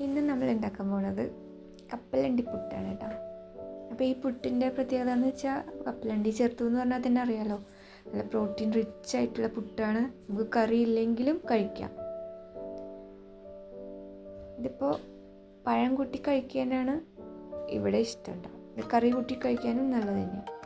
ഇന്ന് നമ്മൾ ഉണ്ടാക്കാൻ പോണത് കപ്പലണ്ടി പുട്ടാണ് കേട്ടോ. അപ്പോൾ ഈ പുട്ടിന്റെ പ്രത്യേകത എന്ന് വെച്ചാൽ കപ്പലണ്ടി ചേർത്തു എന്ന് പറഞ്ഞാൽ തന്നെ അറിയാലോ. നല്ല പ്രോട്ടീൻ റിച്ച് ആയിട്ടുള്ള പുട്ടാണ്. നമുക്ക് കറി ഇല്ലെങ്കിലും കഴിക്കാം. ഇതിപ്പോൾ പഴം കൂട്ടി കഴിക്കാനാണ് ഇവിടെ ഇഷ്ടം കേട്ടോ. കറി കൂട്ടി കഴിക്കാനും നല്ലത് തന്നെയാണ്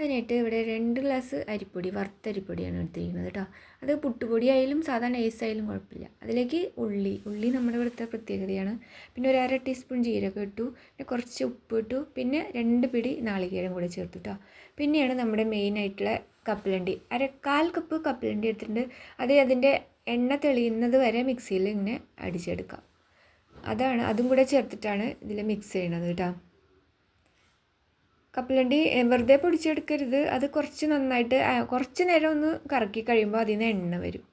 അതിനായിട്ട് ഇവിടെ രണ്ട് ഗ്ലാസ് അരിപ്പൊടി വറുത്ത അരിപ്പൊടിയാണ് എടുത്തിരിക്കുന്നത് കേട്ടോ. അത് പുട്ടുപൊടി ആയാലും സാധാരണ ഏസായാലും കുഴപ്പമില്ല. അതിലേക്ക് ഉള്ളി ഉള്ളി നമ്മുടെ ഇവിടുത്തെ പ്രത്യേകതയാണ്. പിന്നെ ഒരു അര ടീസ്പൂൺ ജീരകം ഇട്ടു പിന്നെ കുറച്ച് ഉപ്പ് ഇട്ടു പിന്നെ രണ്ട് പിടി നാളികേരം കൂടെ ചേർത്തു കേട്ടോ. പിന്നെയാണ് നമ്മുടെ മെയിൻ ആയിട്ടുള്ള കപ്പലണ്ടി. അര കാൽ കപ്പ് കപ്പലണ്ടി എടുത്തിട്ടുണ്ട്. അത് അതിന്റെ എണ്ണ തെളിയുന്നത് വരെ മിക്സിയിൽ ഇങ്ങനെ അടിച്ചെടുക്കാം. അതാണ് അതും കൂടെ ചേർത്തിട്ടാണ് ഇതിൽ മിക്സ് ചെയ്യണത് കേട്ടോ. കപ്പലണ്ടി വെറുതെ പൊടിച്ചെടുക്കരുത്. അത് കുറച്ച് നന്നായിട്ട് കുറച്ച് നേരം ഒന്ന് കറക്കി കഴിയുമ്പോൾ അതിൽ നിന്ന് എണ്ണ വരും.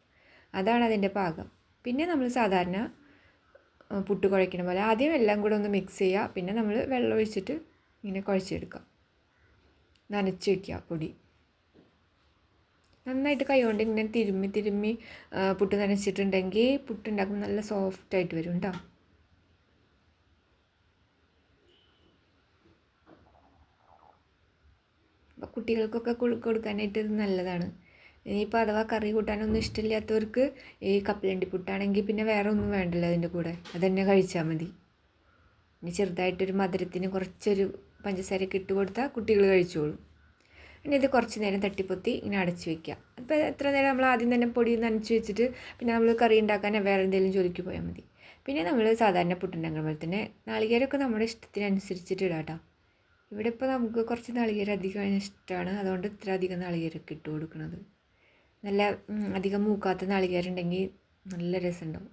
അതാണ് അതിന്റെ പാകം. പിന്നെ നമ്മൾ സാധാരണ പുട്ട് കുഴയ്ക്കണ പോലെ ആദ്യം എല്ലാം കൂടെ ഒന്ന് മിക്സ് ചെയ്യുക. പിന്നെ നമ്മൾ വെള്ളം ഒഴിച്ചിട്ട് ഇങ്ങനെ കുഴച്ചെടുക്കുക. നനച്ച് വയ്ക്കുക പൊടി. നന്നായിട്ട് കൈകൊണ്ട് ഇങ്ങനെ തിരുമ്മി തിരുമ്മി പുട്ട് നനച്ചിട്ടുണ്ടെങ്കിൽ പുട്ടുണ്ടാക്കുമ്പോൾ നല്ല സോഫ്റ്റായിട്ട് വരും കേട്ടോ അപ്പോൾ കുട്ടികൾക്കൊക്കെ കൊടു- കൊടുക്കാനായിട്ട് ഇത് നല്ലതാണ്. ഇനിയിപ്പോൾ അഥവാ കറി കൂട്ടാനൊന്നും ഇഷ്ടമില്ലാത്തവർക്ക് ഈ കപ്പലണ്ടി പുട്ടാണെങ്കിൽ പിന്നെ വേറെ ഒന്നും വേണ്ടല്ലോ അതിന്റെ കൂടെ. അതന്നെ കഴിച്ചാൽ മതി. ഇനി ചെറുതായിട്ടൊരു മധുരത്തിന് കുറച്ചൊരു പഞ്ചസാരയൊക്കെ ഇട്ട് കൊടുത്താൽ കുട്ടികൾ കഴിച്ചോളും. പിന്നെ ഇത് കുറച്ച് നേരം തട്ടിപ്പൊത്തി ഇങ്ങനെ അടച്ച് വയ്ക്കുക അപ്പോൾ എത്ര നേരം നമ്മൾ ആദ്യം തന്നെ പൊടി നനച്ച് വെച്ചിട്ട് പിന്നെ നമ്മൾ കറി ഉണ്ടാക്കാൻ വേറെ എന്തെങ്കിലും ജോലിക്ക് പോയാൽ മതി. പിന്നെ നമ്മൾ സാധാരണ പുട്ടുണ്ടാക്കുന്ന പോലെ തന്നെ നാളികേരമൊക്കെ നമ്മുടെ ഇഷ്ടത്തിനനുസരിച്ചിട്ട് ഇടാം കേട്ടോ ഇവിടെ ഇപ്പോൾ നമുക്ക് കുറച്ച് നാളികേരം അധികം ഇഷ്ടമാണ് അതുകൊണ്ട് ഇത്ര അധികം നാളികേരമൊക്കെ ഇട്ട് കൊടുക്കുന്നത് നല്ല അധികം മൂക്കാത്ത നാളികേരം ഉണ്ടെങ്കിൽ നല്ല രസമുണ്ടാവും.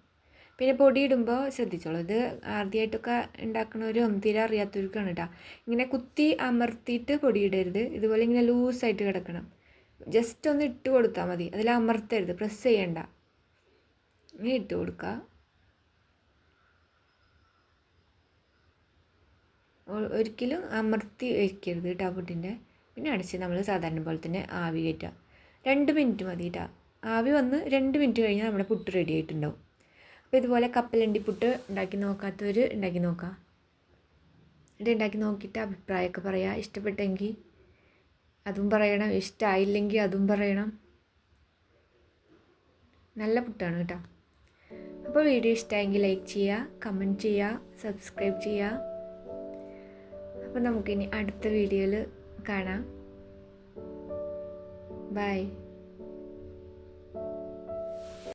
പിന്നെ പൊടി ഇടുമ്പോൾ ശ്രദ്ധിച്ചോളൂ. ഇത് ആദ്യമായിട്ടൊക്കെ ഉണ്ടാക്കണവരും തീരെ അറിയാത്തവർക്കാണ് കേട്ടോ ഇങ്ങനെ കുത്തി അമർത്തിയിട്ട് പൊടി ഇടരുത്. ഇതുപോലെ ഇങ്ങനെ ലൂസായിട്ട് കിടക്കണം. ജസ്റ്റ് ഒന്ന് ഇട്ട് കൊടുത്താൽ മതി. അതിൽ അമർത്തരുത്. പ്രസ് ചെയ്യണ്ട. ഇങ്ങനെ ഇട്ട് കൊടുക്കുക ഒരിക്കലും അമർത്തി വയ്ക്കരുത് കേട്ടോ പിന്നെ അടച്ച് നമ്മൾ സാധാരണ പോലെ തന്നെ ആവി കയറ്റുക രണ്ട് മിനിറ്റ് മതി കേട്ടോ ആവി വന്ന് രണ്ട് മിനിറ്റ് കഴിഞ്ഞാൽ നമ്മുടെ പുട്ട് റെഡി ആയിട്ടുണ്ടാവും. അപ്പോൾ ഇതുപോലെ കപ്പലണ്ടി പുട്ട് ഉണ്ടാക്കി നോക്കാത്തവർ ഉണ്ടാക്കി നോക്കാം. ഇത് ഉണ്ടാക്കി നോക്കിയിട്ട് അഭിപ്രായമൊക്കെ പറയുക ഇഷ്ടപ്പെട്ടെങ്കിൽ അതും പറയണം. ഇഷ്ടമായില്ലെങ്കിൽ അതും പറയണം. നല്ല പുട്ടാണ് കേട്ടോ അപ്പോൾ വീഡിയോ ഇഷ്ടമായെങ്കിൽ ലൈക്ക് ചെയ്യുക കമന്റ് ചെയ്യുക സബ്സ്ക്രൈബ് ചെയ്യുക അപ്പോൾ നമുക്കിനി അടുത്ത വീഡിയോയിൽ കാണാം. ബൈ